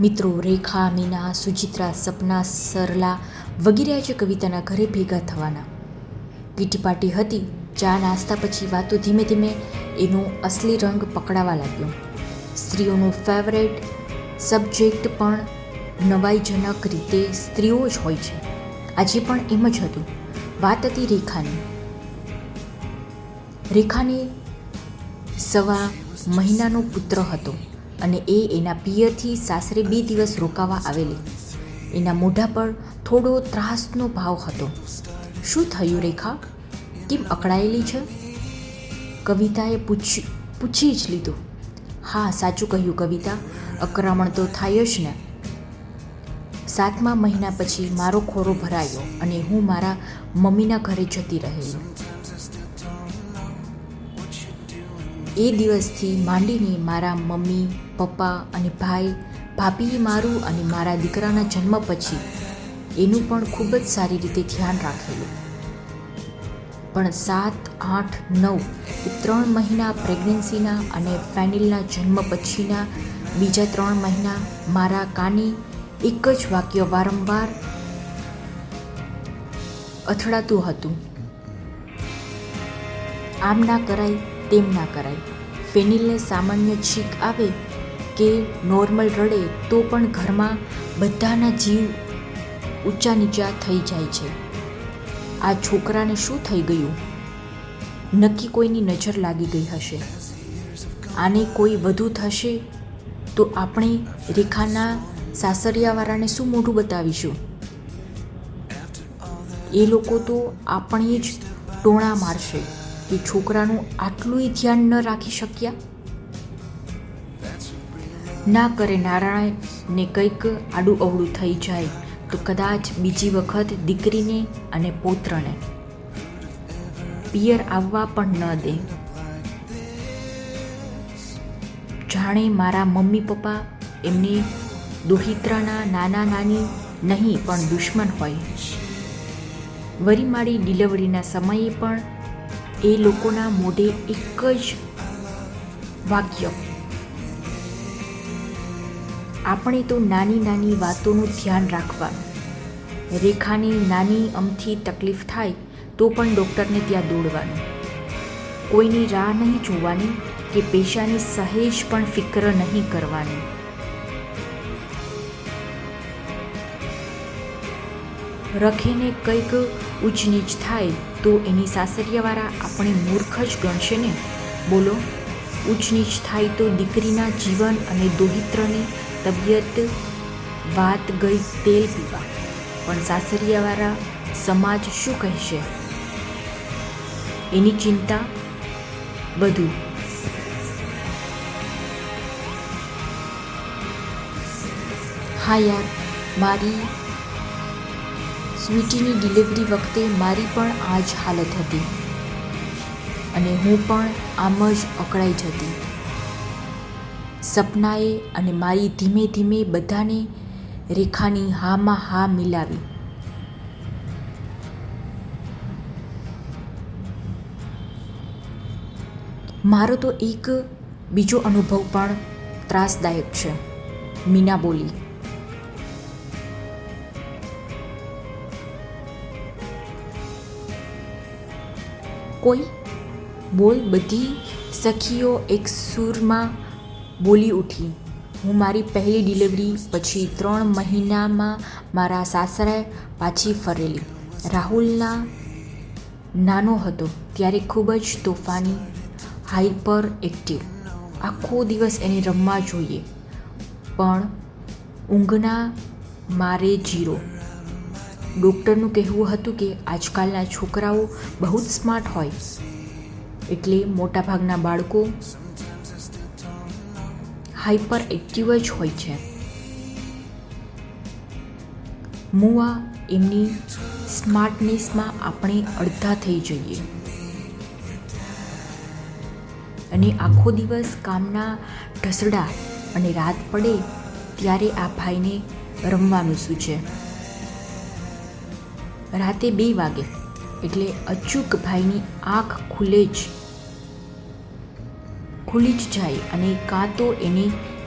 મિત્રો રેખા, મીના, સુચિત્રા, સપના, સરલા વગેરે આજે કવિતાના ઘરે ભેગા થવાના. કીટી પાર્ટી હતી, ચા, નાસ્તા પછી વાતો ધીમે ધીમે એનો અસલી રંગ પકડાવા લાગ્યો. સ્ત્રીઓનો ફેવરેટ સબ્જેક્ટ પણ નવાઈજનક રીતે સ્ત્રીઓ જ હોય છે. આજે પણ એમ જ હતું. વાત હતી રેખાની. રેખાને સવા મહિનાનો પુત્ર હતો. અને એ એના પિયરથી સાસરે બે દિવસ રોકાવા આવેલી. એના મોઢા પર થોડો ત્રાસનો ભાવ હતો. શું થયું રેખા? કેમ અકળાયેલી છે? કવિતાએ પૂછી પૂછી જ લીધું. હા, સાચું કહ્યું કવિતા. અકરામણ તો થાય જ ને. સાતમા મહિના પછી મારો ખોરો ભરાયો અને હું મારા મમ્મીના ઘરે જતી રહેલી. એ દિવસથી માંડીને મારા મમ્મી, પપ્પા અને ભાઈ ભાભીએ મારું અને મારા દીકરાના જન્મ પછી એનું પણ ખૂબ જ સારી રીતે ધ્યાન રાખેલું. પણ સાત, આઠ, નવ એ ત્રણ મહિના પ્રેગ્નન્સીના અને ફેનિલના જન્મ પછીના બીજા ત્રણ મહિના મારા કાને એક જ વાક્ય વારંવાર અથડાતું હતું. આમ ના કરાય તેમ ના કરાય. ફેનિલને સામાન્ય છીક આવે કે નોર્મલ રડે તો પણ ઘરમાં બધાના જીવ ઊંચા નીચા થઈ જાય છે. આ છોકરાને શું થઈ ગયું? નક્કી કોઈની નજર લાગી ગઈ હશે. આને કોઈ વધુ થશે તો આપણે રેખાના સાસરિયાવાળાને શું મોઢું બતાવીશું? એ લોકો તો આપણે જ ટોણા મારશે. કે છોકરાનું આટલું ધ્યાન ન રાખી શક્યા? ના કરે નારાયણને કંઈક આડું અવળું થઈ જાય તો કદાચ બીજી વખત દીકરીને અને પોત્રને. પિયર આવવા પણ ન દે. જાણે મારા મમ્મી પપ્પા એમની દોહિત્રાના નાના નાની નહીં પણ દુશ્મન હોય. વરી મારી ડિલિવરીના સમયે પણ એ લોકોના મોઢે એક જ વાક્ય. આપણે તો નાની નાની વાતોનું ધ્યાન રાખવાનું રેખાની નાની અમથી તકલીફ થાય તો પણ ડૉક્ટરને ત્યાં દોડવાનું. કોઈની રાહ નહીં જોવાની કે પેશાની સહેજ પણ ફિક્ર નહીં કરવાની. રખેને કંઈક ઊંચ નીચ થાય તો એની સાસરિયાવાળા આપણે મૂર્ખ જ ગણશે ને? બોલો ઊંચ નીચ થાય તો દીકરીના જીવન અને દોહિત્રની તબિયત વાત ગઈ તેલ પીવા. પણ સાસરિયાવાળા સમાજ શું કહેશે? એની ચિંતા બધું હા યાર, મારી સ્વીટીની ડિલિવરી વખતે મારી પણ આ જ હાલત હતી. અને હું પણ આમ જ અકળાઈ જતી. સપનાએ અને મારી ધીમે ધીમે બધાને રેખાની હામાં હા મિલાવી. મારો તો એક બીજો અનુભવ પણ ત્રાસદાયક છે. મીના બોલી કોઈ બોલ બધી સખીઓ એક સૂરમાં બોલી ઉઠી. હું મારી પહેલી ડિલિવરી પછી ત્રણ મહિનામાં મારા સાસરાએ પાછી ફરેલી. રાહુલના નાનો હતો ત્યારે ખૂબ જ તોફાની હાઈપર એક્ટિવ. આખો દિવસ એને રમવા જોઈએ. પણ ઊંઘના મારે જીરો. ડૉક્ટરનું કહેવું હતું કે આજકાલના છોકરાઓ બહુ જ સ્માર્ટ હોય. એટલે મોટાભાગના બાળકો હાઈપર એક્ટિવ જ હોય છે. મુવા એમની સ્માર્ટનેસમાં આપણે અડધા થઈ જઈએ. અને આખો દિવસ કામના ઢસડા અને રાત પડે ત્યારે આ ભાઈને રમવાનું સૂચે. રાતે બે વાગે. એટલે અચૂક ભાઈની આંખ ખુલે જ. ખુલી જ જાય અને કાં તો એને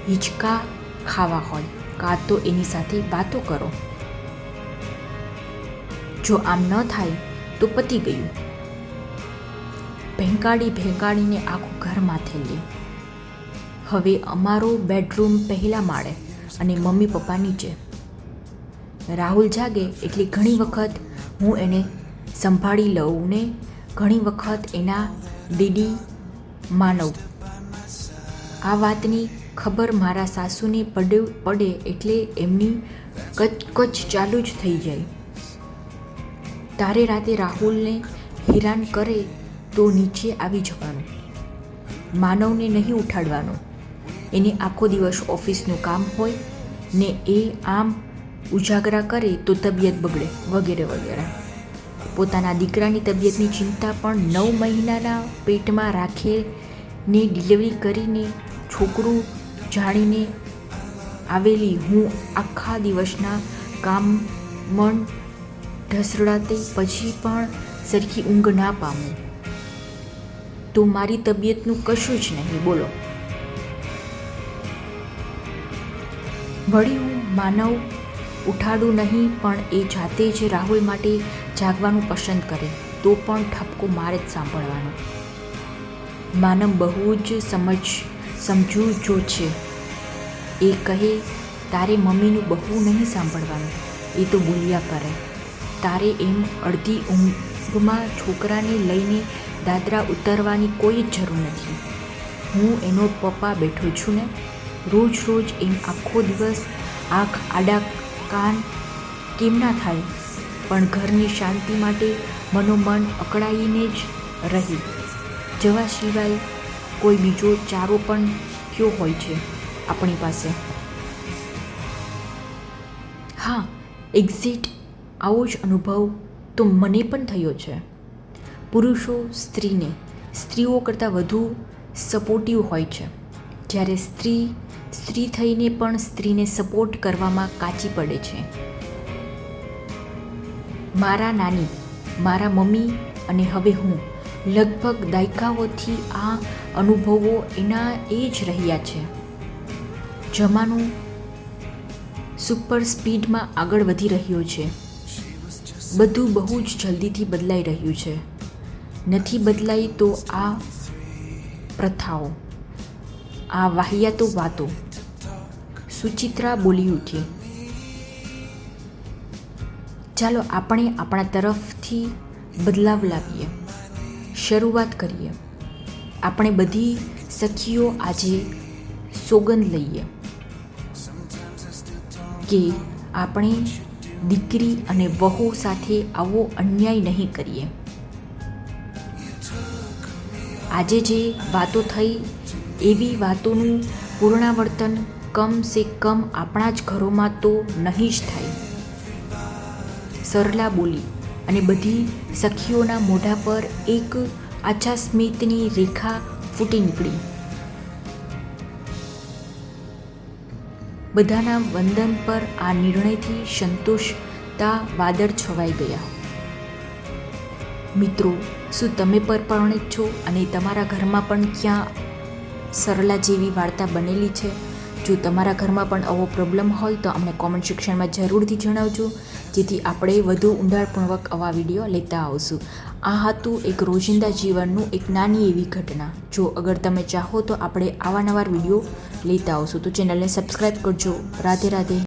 હિંચકા ખાવા હોય, કાં તો એની સાથે વાતો કરો. જો આમ ન થાય, તો પતી ગયું. ભેંકાડી ભેંકાડીને આખું ઘર માથે લે હવે અમારો બેડરૂમ પહેલા માળે અને મમ્મી પપ્પા નીચે. રાહુલ જાગે એટલે ઘણી વખત હું એને સંભાળી લઉં ને ઘણી વખત એના ડીડી માનવ. આ વાતની ખબર મારા સાસુને પડે પડે એટલે એમની કચ કચ ચાલુ જ થઈ જાય. તારે રાતે રાહુલને હેરાન કરે તો નીચે આવી જવાનું. માનવને નહીં ઉઠાડવાનો. એને આખો દિવસ ઓફિસનું કામ હોય ને એ આમ ઉજાગરા કરે તો તબિયત બગડે, વગેરે વગેરે. પોતાના દીકરાની તબિયતની ચિંતા પણ નવ મહિનાના પેટમાં રાખીને ડિલિવરી કરીને છોકરું જાણીને આવેલી હું આખા દિવસના કામ મન ઢસડાતે પછી પણ સરખી ઊંઘ ના પામું. તો મારી તબિયતનું કશું જ નહીં, બોલો. વળી હું માનવ ઉઠાડું નહીં, પણ એ જાતે જ રાહુલ માટે જાગવાનું પસંદ કરે, તો પણ ઠપકો મારે જ સાંભળવાનો. માનવ બહુ જ સમજ, સમજુ જો છે. એ કહે, તારે મમ્મીનું બહુ નહીં સાંભળવાનું. એ તો બોલ્યા કરે. તારે એમ અડધી ઊંઘમાં છોકરાને લઈને દાદરા ઉતરવાની કોઈ જ જરૂર નથી. હું એનો પપ્પા બેઠો છું ને. રોજ રોજ એમ આખો દિવસ આંખ આડા કાન કેમ ના થાય? પણ ઘરની શાંતિ માટે મનોમન અકળાઈને જ રહી. જવા સિવાય કોઈ બીજો ચારો પણ કયો હોય છે આપણી પાસે? હા એક્ઝિટ આવો જ અનુભવ તો મને પણ થયો છે. પુરુષો સ્ત્રીને, સ્ત્રીઓ કરતાં વધુ સપોર્ટિવ હોય છે. જ્યારે સ્ત્રી સ્ત્રી થઈને પણ સ્ત્રીને સપોર્ટ કરવામાં કાચી પડે છે. મારા નાની, મારા મમ્મી અને હવે હું લગભગ દાયકાઓથી આ અનુભવો એના એ જ રહ્યા છે. જમાનો સુપર સ્પીડમાં આગળ વધી રહ્યો છે. બધું બહુ જ જલ્દીથી બદલાઈ રહ્યું છે. નથી બદલાઈ તો આ પ્રથાઓ આ વાહિયાતો વાતો. સુચિત્રા બોલી ઉઠી. ચાલો આપણે આપણા તરફથી બદલાવ લાવીએ. શરૂઆત કરીએ. આપણે બધી સખીઓ આજે સોગંદ લઈએ. કે આપણે દીકરી અને વહુ સાથે આવો અન્યાય નહીં કરીએ. આજે જે વાતો થઈ એવી વાતોનું પુનરાવર્તન કમ સે કમ આપણા જ ઘરોમાં તો નહીં જ થાય. સરલા બોલી અને બધી સખીઓના મોઢા પર એક આછા સ્મિતની રેખા ફૂટી નીકળી. બધાના વંદન પર આ નિર્ણયથી સંતોષતા વાદળ છવાઈ ગયા. મિત્રો, શું તમે પર પરણિત છો અને તમારા ઘરમાં પણ ક્યાં સરલા જેવી વાર્તા બનેલી છે. જો તમારા ઘરમાં પણ આવો પ્રોબ્લેમ હોય તો અમને કોમેન્ટ સેક્શનમાં જરૂરથી જણાવજો. જેથી આપણે વધુ ઊંડાણપૂર્વક આવા વીડિયો લેતા આવશું. આ હતું એક રોજિંદા જીવનનું એક નાની એવી ઘટના. જો અગર તમે ચાહો તો આપણે આવા નવા વીડિયો લેતા આવશું. તો ચેનલને સબસ્ક્રાઈબ કરજો. રાધે રાધે.